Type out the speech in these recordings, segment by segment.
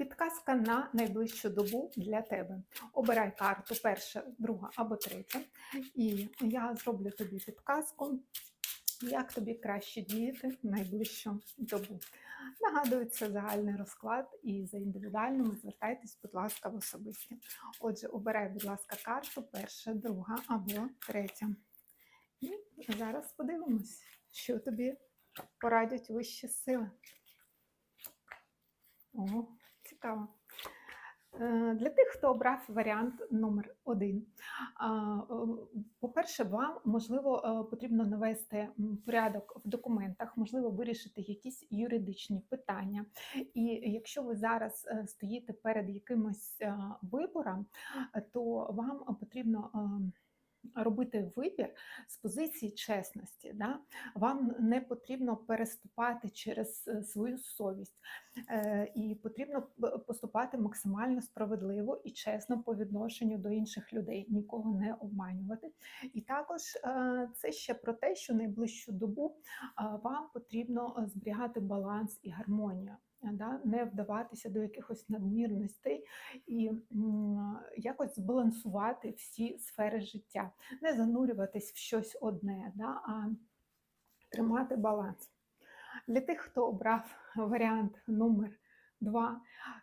Підказка на найближчу добу для тебе. Обирай карту перша, друга або третя. І я зроблю тобі підказку, як тобі краще діяти в найближчу добу. Нагадую, це загальний розклад, і за індивідуальними звертайтесь, будь ласка, в особисті. Отже, обирай, будь ласка, карту перша, друга або третя. І зараз подивимось, що тобі порадять вищі сили. О, цікаво. Е, Для тих, хто обрав варіант номер один. По-перше, вам можливо е, потрібно навести порядок в документах, можливо, вирішити якісь юридичні питання. І якщо ви зараз е, стоїте перед якимось вибором, то вам потрібно. Робити вибір з позиції чесності, да? вам не потрібно переступати через е, свою совість, Е, і потрібно поступати максимально справедливо і чесно по відношенню до інших людей, нікого не обманювати. І також е, це ще про те, що найближчу добу вам потрібно зберігати баланс і гармонію. Да, не вдаватися до якихось надмірностей і якось збалансувати всі сфери життя, не занурюватись в щось одне, да, а тримати баланс. Для тих, хто обрав варіант номер 2,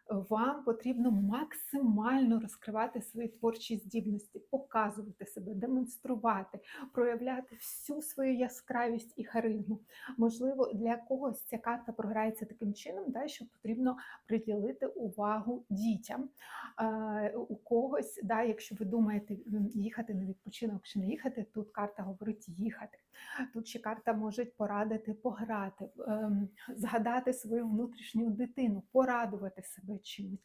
вам потрібно максимально розкривати свої творчі здібності, показувати себе, демонструвати, проявляти всю свою яскравість і харизму. Можливо, для когось ця карта програється таким чином, да, що потрібно приділити увагу дітям. У когось, да, якщо ви думаєте їхати на відпочинок чи не їхати, тут карта говорить їхати. Тут ще карта може порадити пограти, ем, згадати свою внутрішню дитину, порадувати себе чимось.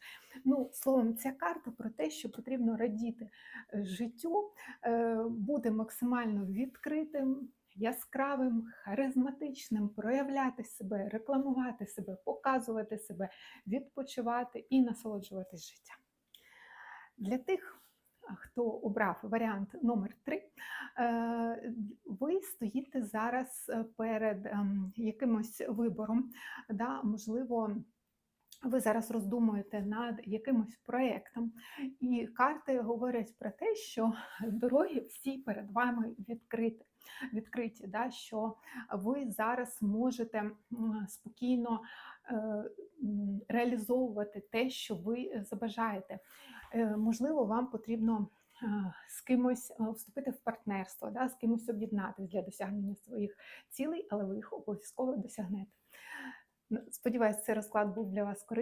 Ну, словом, ця карта про те, що потрібно радіти життю, е, бути максимально відкритим. Яскравим, харизматичним, проявляти себе, рекламувати себе, показувати себе, відпочивати і насолоджуватись життям. Для тих, хто обрав варіант номер 3, ви стоїте зараз е, перед ем, якимось вибором. Да? Можливо, ви зараз роздумуєте над якимось проєктом, і карти говорять про те, що дороги всі перед вами відкриті. Відкриті, да, що ви зараз можете спокійно е, реалізовувати те, що ви забажаєте. Е, Можливо, вам потрібно е, з кимось е, вступити в партнерство, да, з кимось об'єднатися для досягнення своїх цілей, але ви їх обов'язково досягнете. Сподіваюсь, цей розклад був для вас корисним.